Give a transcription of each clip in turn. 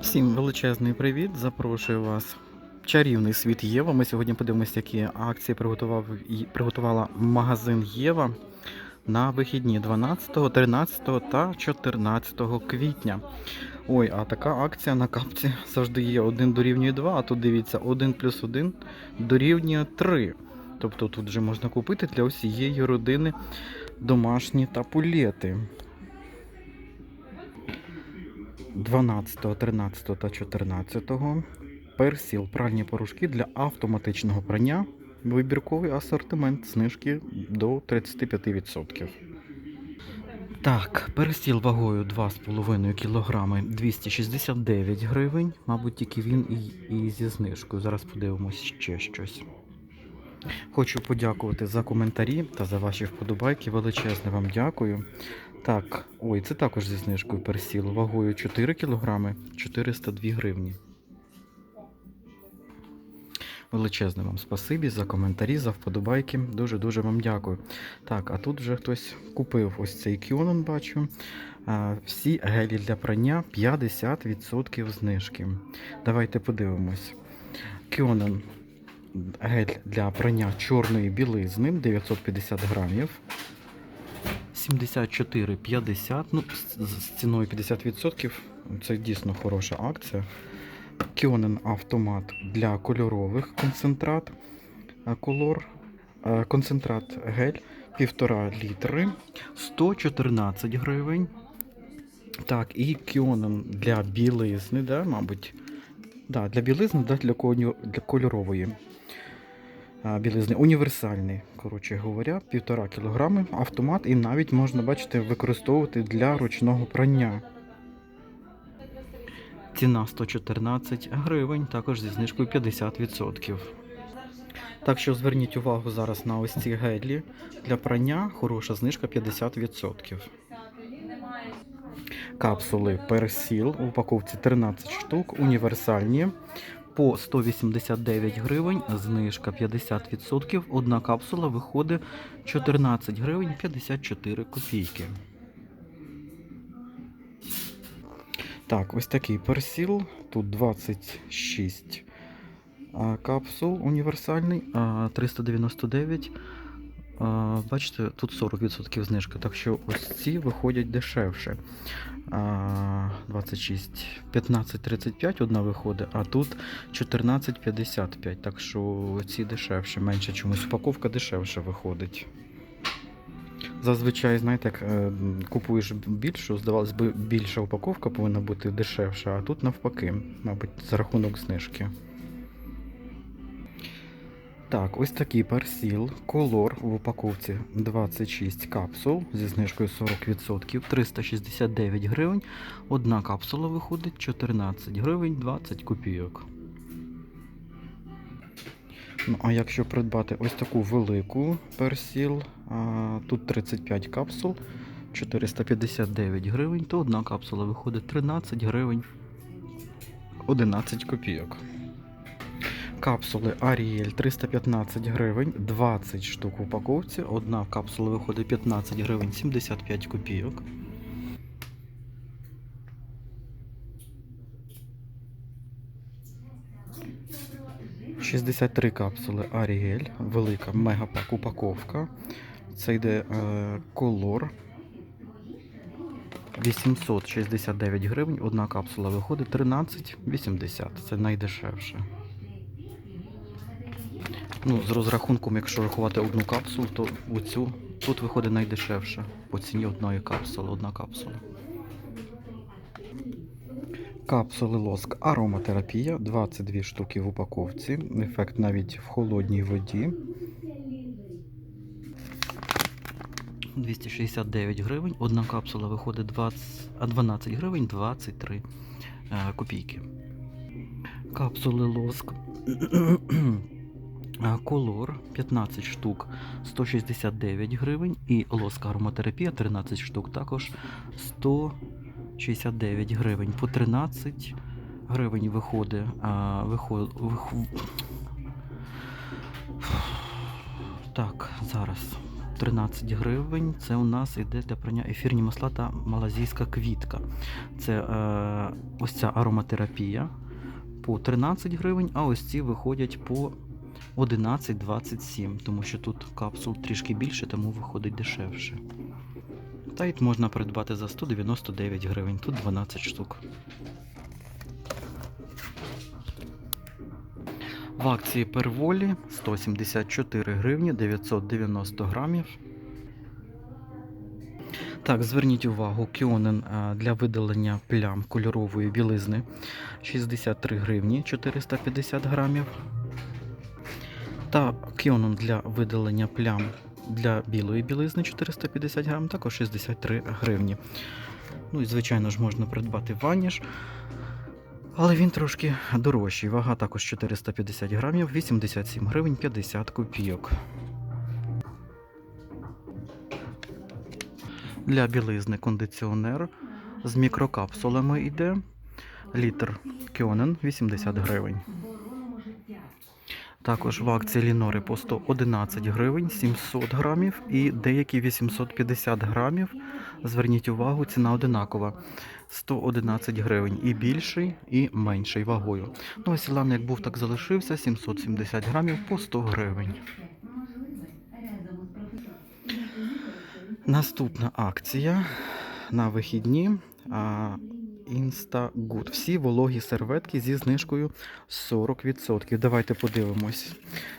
Всім величезний привіт! Запрошую вас. Чарівний світ Єва. Ми сьогодні подивимося, які акції приготував і приготувала магазин Єва на вихідні 12, 13 та 14 квітня. Ой, а така акція на капці завжди є 1 дорівнює 2, а тут дивіться 1 плюс 1 дорівнює 3. Тобто тут вже можна купити для усієї родини домашні тапулети. 12, 13 та 14 персіл пральні порошки для автоматичного прання. Вибірковий асортимент знижки до 35%. Так, персіл вагою 2,5 кг 269 гривень. Мабуть, тільки він і, і зі знижкою. Зараз подивимось ще щось. Хочу подякувати за коментарі та за ваші вподобайки. Величезне вам дякую. Так, ой, це також зі знижкою персіл. Вагою 4 кг 402 гривні. Величезне вам спасибі за коментарі, за вподобайки. Дуже-дуже вам дякую. Так, а тут вже хтось купив ось цей кіонон, бачу. Всі гелі для прання 50% знижки. Давайте подивимось. Кіонон гель для прання чорної білизни 950 грамів. 74,50. Ну, з, ціною 50%. Це дійсно хороша акція. Кіонен автомат для кольорових концентрат. е, Колор. е, Концентрат гель 1,5 літри. 114 гривень. Так, і кіонен для білизни, да, мабуть. Да, для білизни, да, для, коню- для кольорової білизни. Універсальний, коротше говоря, 1,5 кг автомат, і навіть можна, бачите, використовувати для ручного прання. Ціна 114 гривень, також зі знижкою 50%. Так що зверніть увагу зараз на ось ці гелі для прання, хороша знижка 50%. Капсули персіл у упаковці 13 штук, універсальні по 189 гривень, знижка 50%. Одна капсула виходить 14 гривень 54 копійки. Так, ось такий персіл. Тут 26 капсул універсальний, а, 399. Бачите, тут 40% знижка, так що ось ці виходять дешевше. А, 26, 15,35 одна виходить, а тут 14,55. Так що ці дешевше, менше чомусь. Упаковка дешевше виходить. Зазвичай, знаєте, як е, купуєш більшу, здавалось би, більша упаковка повинна бути дешевша, а тут навпаки, мабуть, за рахунок знижки. Так, ось такий персіл. Колор в упаковці 26 капсул зі знижкою 40%, 369 гривень. Одна капсула виходить 14 гривень 20 копійок. Ну, а якщо придбати ось таку велику персіл, а, тут 35 капсул, 459 гривень, то одна капсула виходить 13 гривень 11 копійок. Капсули Ariel 315 гривень, 20 штук в упаковці. Одна капсула виходить 15 гривень 75 копійок. «63 капсули Ariel, велика мегапак упаковка. Це йде е, колор 869 гривень. Одна капсула виходить 13,80. Це найдешевше. Ну, з розрахунком, якщо рахувати одну капсулу, то оцю тут виходить найдешевше по ціні одної капсули, одна капсула. Капсули лоск ароматерапія, 22 штуки в упаковці. Ефект навіть в холодній воді. 269 гривень. Одна капсула виходить 20, а 12 гривень 23 е, копійки. Капсули лоск. Колор 15 штук 169 гривень і лоска ароматерапія 13 штук також 169 гривень. По 13 гривень виходить. А, виход, вих... Так, зараз. 13 гривень. Це у нас іде для прання ефірні масла та малазійська квітка. Це е, ось ця ароматерапія по 13 гривень, а ось ці виходять по 11,27, тому що тут капсул трішки більше, тому виходить дешевше. Та й можна придбати за 199 гривень, тут 12 штук. В акції Перволі 174 гривні 990 грамів. Так, зверніть увагу, кіонен для видалення плям кольорової білизни 63 гривні 450 грамів. Та кіонен для видалення плям для білої білизни 450 грам, також 63 гривні. Ну і звичайно ж можна придбати ваніш. Але він трошки дорожчий. Вага також 450 грамів, 87 гривень 50 копійок. Для білизни кондиціонер з мікрокапсулами йде. Літр Кьонен 80 гривень. Також в акції Лінори по 111 гривень 700 грамів і деякі 850 грамів. Зверніть увагу, ціна одинакова. 111 гривень і більший, і менший вагою. Ну, ось лан був, так залишився. 770 грамів по 100 гривень. Наступна акція на вихідні. Instagood. Всі вологі серветки зі знижкою 40%. Давайте подивимось.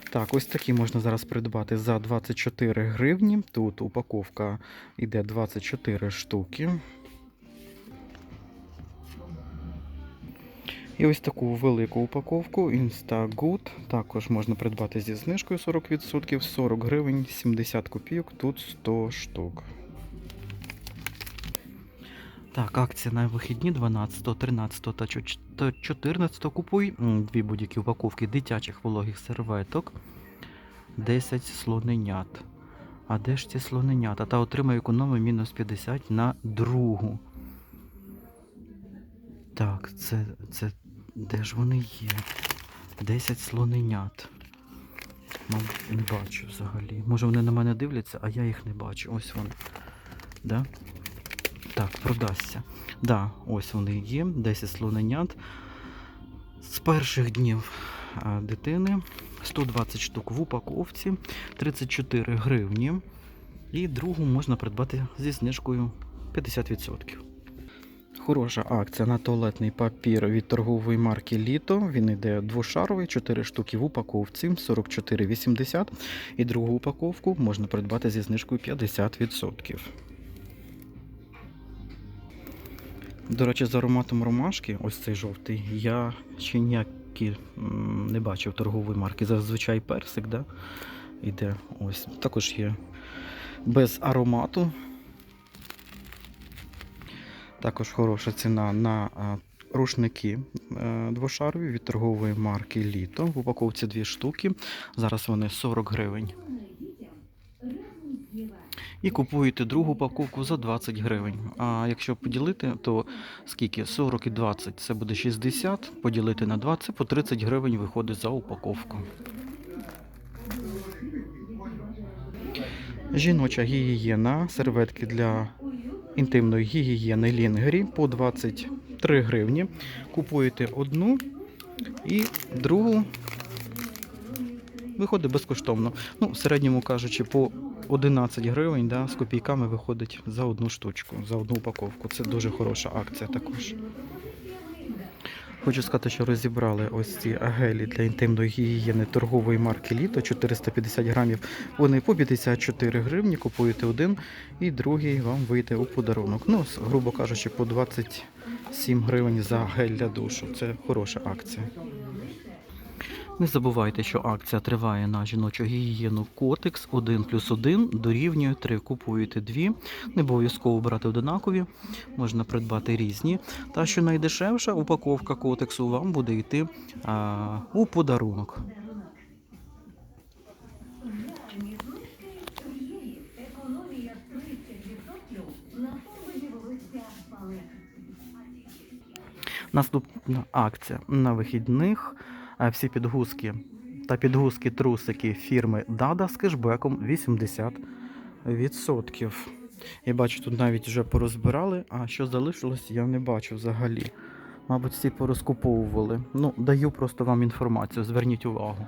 Так, ось такі можна зараз придбати за 24 гривні. Тут упаковка йде 24 штуки. І ось таку велику упаковку Instagood також можна придбати зі знижкою 40%, 40 гривень, 70 копійок, тут 100 штук. Так, акція на вихідні 12, 13 та 14 купуй дві будь-які упаковки дитячих вологих серветок, 10 слоненят. А де ж ці слоненята? Та отримай економію мінус 50 на другу. Так, це, це де ж вони є? 10 слоненят. Мабуть, не бачу взагалі. Може вони на мене дивляться, а я їх не бачу. Ось вони. Да? Так, продасться. Да, ось вони є. 10 слоненят. З перших днів дитини 120 штук в упаковці, 34 гривні. І другу можна придбати зі знижкою 50%. Хороша акція на туалетний папір від торгової марки Літо. Він йде двошаровий, 4 штуки в упаковці, 44,80. І другу упаковку можна придбати зі знижкою 50%. До речі, з ароматом ромашки, ось цей жовтий, я ще ніякі не бачив торгової марки. Зазвичай персик, да? Іде ось. Також є без аромату. Також хороша ціна на рушники е, двошарові від торгової марки Літо. В упаковці дві штуки. Зараз вони 40 гривень. І купуєте другу упаковку за 20 гривень. А якщо поділити, то скільки? 40 і 20 це буде 60. Поділити на 2 це по 30 гривень виходить за упаковку. Жіноча гігієна, серветки для інтимної гігієни Лінгері по 23 гривні. Купуєте одну і другу виходить безкоштовно. Ну, в середньому кажучи, по 11 гривень да, з копійками виходить за одну штучку, за одну упаковку. Це дуже хороша акція також. Хочу сказати, що розібрали ось ці гелі для інтимної гігієни торгової марки Літо 450 грамів. Вони по 54 гривні. Купуєте один і другий вам вийде у подарунок. Ну, грубо кажучи, по 27 гривень за гель для душу. Це хороша акція. Не забувайте, що акція триває на жіночу гігієну Котекс 1 плюс 1 дорівнює 3. Купуєте дві. Не обов'язково брати однакові, можна придбати різні. Та що найдешевша упаковка котексу вам буде йти а, у подарунок. Наступна акція на вихідних. Всі підгузки та підгузки трусики фірми Dada з кешбеком 80 відсотків. Я бачу, тут навіть вже порозбирали, а що залишилось, я не бачу взагалі. Мабуть, всі порозкуповували. Ну, даю просто вам інформацію, зверніть увагу.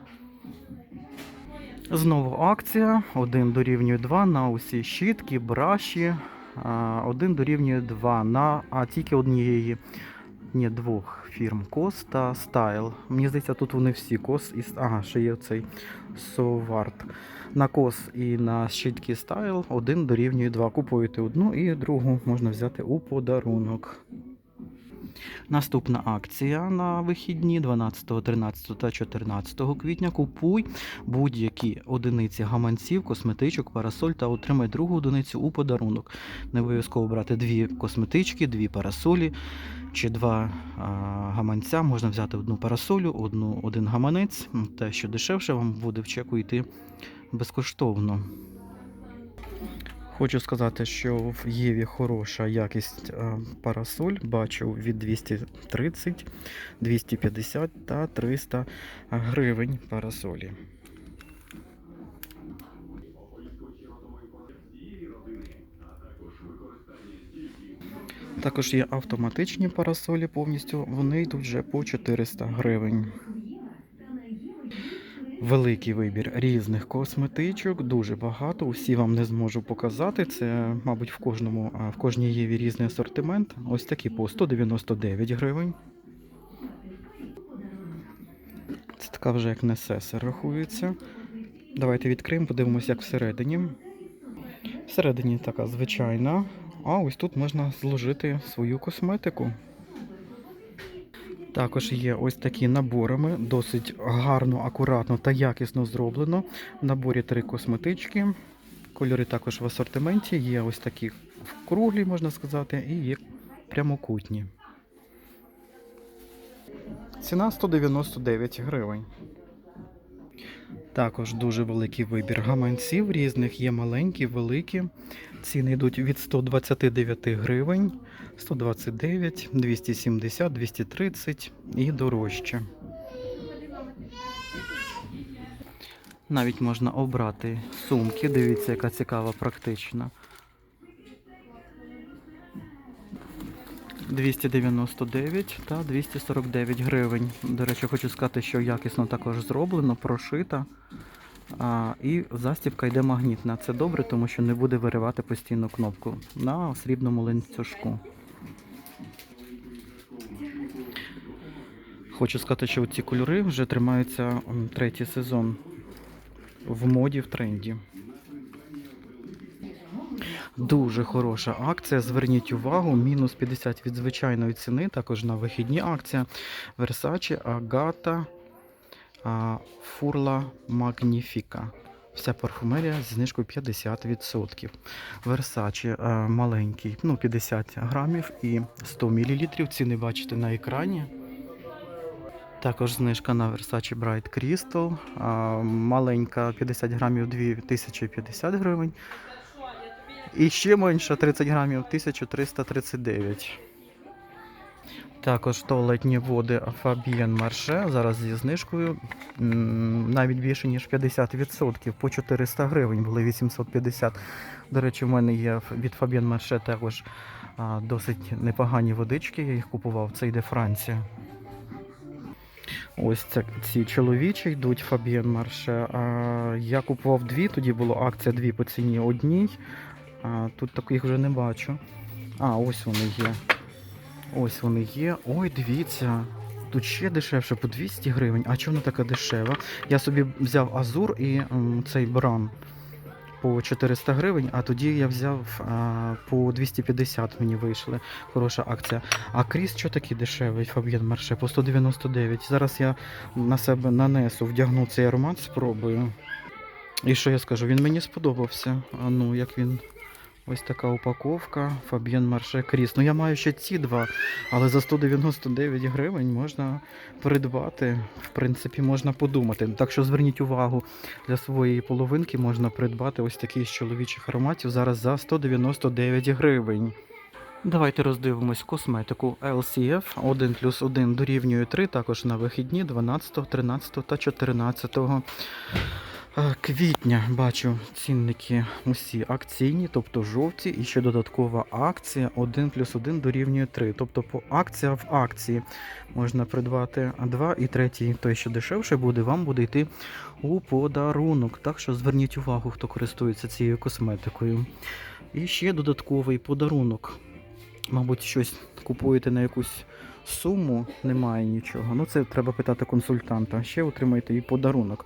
Знову акція. 1 дорівнює 2 на усі щітки, браші. 1 дорівнює 2 на а тільки однієї. Ні, двох фірм Кос та Style. Мені здається, тут вони всі Кос і ага, ще є цей Соварт. На кос і на щитки Style один дорівнює два. Купуєте одну і другу можна взяти у подарунок. Наступна акція на вихідні 12, 13 та 14 квітня. Купуй будь-які одиниці гаманців, косметичок, парасоль та отримай другу одиницю у подарунок. Не обов'язково брати дві косметички, дві парасолі чи два а, гаманця. Можна взяти одну парасолю, одну, один гаманець. Те, що дешевше, вам буде в чеку йти безкоштовно. Хочу сказати, що в Єві хороша якість е, парасоль. Бачу від 230, 250 та 300 гривень парасолі. Також є автоматичні парасолі повністю. Вони йдуть вже по 400 гривень. Великий вибір різних косметичок, дуже багато. Усі вам не зможу показати. Це, мабуть, в кожному в кожній єві різний асортимент. Ось такі по 199 гривень. Це така вже як несесер рахується. Давайте відкриємо, подивимося, як всередині. Всередині така звичайна. А ось тут можна зложити свою косметику. Також є ось такі наборами, досить гарно, акуратно та якісно зроблено. В наборі три косметички. Кольори також в асортименті. Є ось такі круглі, можна сказати, і є прямокутні. Ціна 199 гривень. Також дуже великий вибір гаманців різних, є маленькі, великі. Ціни йдуть від 129 гривень, 129, 270, 230 і дорожче. Навіть можна обрати сумки. Дивіться, яка цікава, практична. 299 та 249 гривень. До речі, хочу сказати, що якісно також зроблено, прошита. А, і застібка йде магнітна. Це добре, тому що не буде виривати постійно кнопку на срібному ланцюжку. Хочу сказати, що ці кольори вже тримаються третій сезон в моді, в тренді. Дуже хороша акція. Зверніть увагу, мінус 50 від звичайної ціни. Також на вихідні акція Versace Agata а, Furla Magnifica. Вся парфумерія з знижкою 50%. Versace а, маленький, ну 50 грамів і 100 мл. Ціни бачите на екрані. Також знижка на Versace Bright Crystal. Маленька 50 грамів 2050 гривень. І ще менше 30 грамів 1339. Також туалетні води Fabienne Marche зараз зі знижкою навіть більше ніж 50%. По 400 гривень були 850. До речі, в мене є від Fabienne Marche також досить непогані водички. Я їх купував. Це йде Франція. Ось це, ці чоловічі йдуть Marche. А, я купував дві, тоді була акція дві по ціні одній. А, тут таких вже не бачу. А, ось вони є. Ось вони є. Ой, дивіться. Тут ще дешевше по 200 гривень. А чому така дешева? Я собі взяв Азур і м, цей Бран по 400 гривень, а тоді я взяв а, по 250 мені вийшли. Хороша акція. А Кріс що такий дешевий, Фаб'єн Марше, по 199. Зараз я на себе нанесу, вдягну цей аромат, спробую. І що я скажу? Він мені сподобався. А ну, як він. Ось така упаковка Фаб'єн Марше Кріс. Ну я маю ще ці два, але за 199 гривень можна придбати. В принципі, можна подумати. Так що зверніть увагу, для своєї половинки можна придбати ось такий з чоловічих ароматів зараз за 199 гривень. Давайте роздивимось косметику LCF 1 плюс 1 дорівнює 3, також на вихідні 12, 13 та 14 Е, Квітня бачу цінники усі акційні, тобто жовті, і ще додаткова акція 1 плюс 1 дорівнює 3. Тобто по акція в акції можна придбати два і третій, той, що дешевше буде, вам буде йти у подарунок. Так що зверніть увагу, хто користується цією косметикою. І ще додатковий подарунок. Мабуть, щось купуєте на якусь суму, немає нічого. Ну, це треба питати консультанта. Ще отримаєте і подарунок.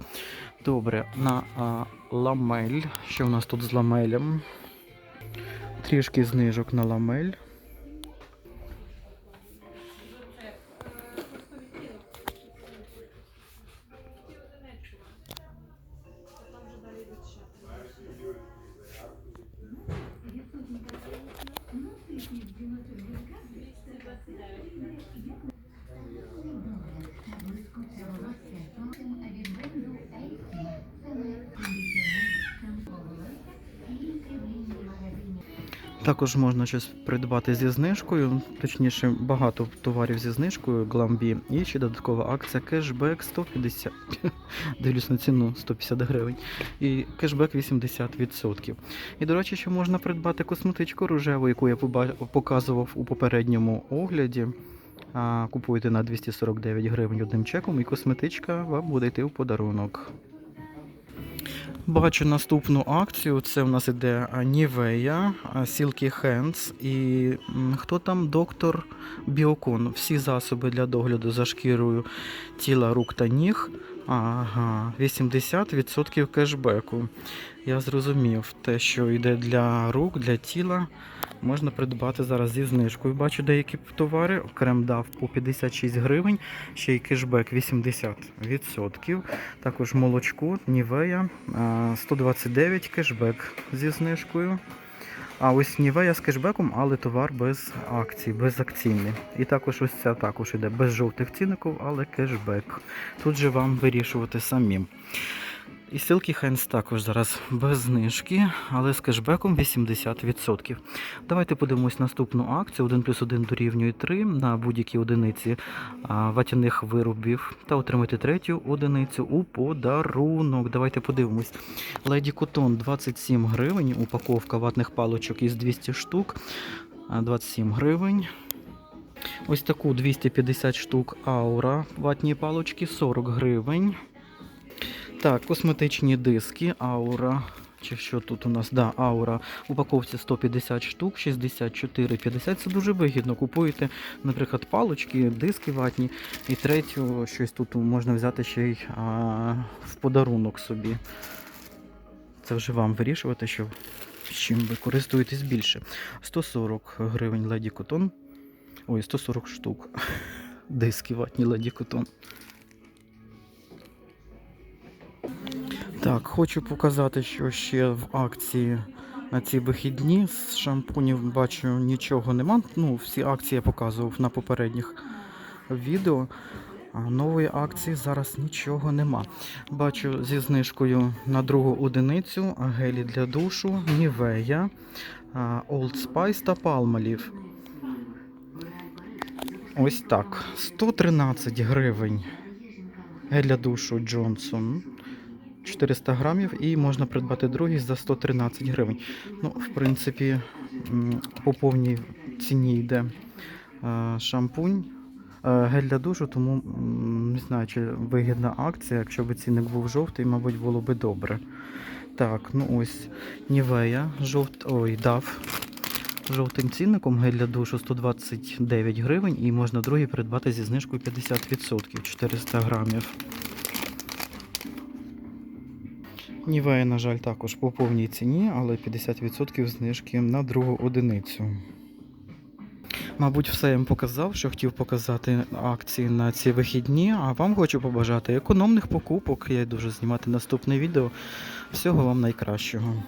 Добре, на а, ламель. Що у нас тут з ламелем? Трішки знижок на ламель. Також можна щось придбати зі знижкою, точніше, багато товарів зі знижкою Гламбі. І ще додаткова акція кешбек 150. Дивлюсь на ціну 150 гривень. І кешбек 80%. І, до речі, ще можна придбати косметичку рожеву, яку я показував у попередньому огляді. А, Купуєте на 249 гривень одним чеком, і косметичка вам буде йти у подарунок. Бачу наступну акцію. Це в нас іде Нівея, Silky Hands і хто там доктор Біокон. Всі засоби для догляду за шкірою тіла, рук та ніг. Ага, 80% кешбеку. Я зрозумів, те, що йде для рук, для тіла, можна придбати зараз зі знижкою. Бачу деякі товари. Крем дав по 56 гривень, ще й кешбек 80%. Також молочко, Нівея, 129 кешбек зі знижкою. А ось Нівея з кешбеком, але товар без акцій, безакційний. І також ось ця також іде без жовтих цінників, але кешбек. Тут же вам вирішувати самим. І Silky Hands також зараз без знижки, але з кешбеком 80%. Давайте подивимось наступну акцію. 1 плюс 1 дорівнює 3 на будь-які одиниці ватяних виробів та отримати третю одиницю у подарунок. Давайте подивимось. Леді Котон 27 гривень, упаковка ватних паличок із 200 штук. 27 гривень. Ось таку 250 штук аура ватні палочки 40 гривень. Так, косметичні диски аура. Чи що тут у нас? Да, аура. Упаковці 150 штук, 64,50. Це дуже вигідно. Купуєте, наприклад, палочки, диски ватні, і третю щось тут можна взяти ще й а, в подарунок собі. Це вже вам вирішувати, що з чим ви користуєтесь більше. 140 гривень леді котон. Ой, 140 штук. Диски ватні леді котон. Так, хочу показати, що ще в акції на ці вихідні з шампунів бачу нічого нема. Ну, всі акції я показував на попередніх відео. А нової акції зараз нічого нема. Бачу зі знижкою на другу одиницю гелі для душу, Нівея, Old Spice та Palmolive. Ось так. 113 гривень гель для душу Джонсон. 400 грамів і можна придбати другий за 113 гривень. Ну, в принципі, по повній ціні йде е, шампунь, е, гель для душу, тому не знаю, чи вигідна акція. Якщо б цінник був жовтий, мабуть, було би добре. Так, ну ось Нівея, жовт, ой, дав. Жовтим цінником гель для душу 129 гривень і можна другий придбати зі знижкою 50%, 400 грамів. Нівея, на жаль, також по повній ціні, але 50% знижки на другу одиницю. Мабуть, все я вам показав, що хотів показати акції на ці вихідні, а вам хочу побажати економних покупок. Я йду вже знімати наступне відео. Всього вам найкращого.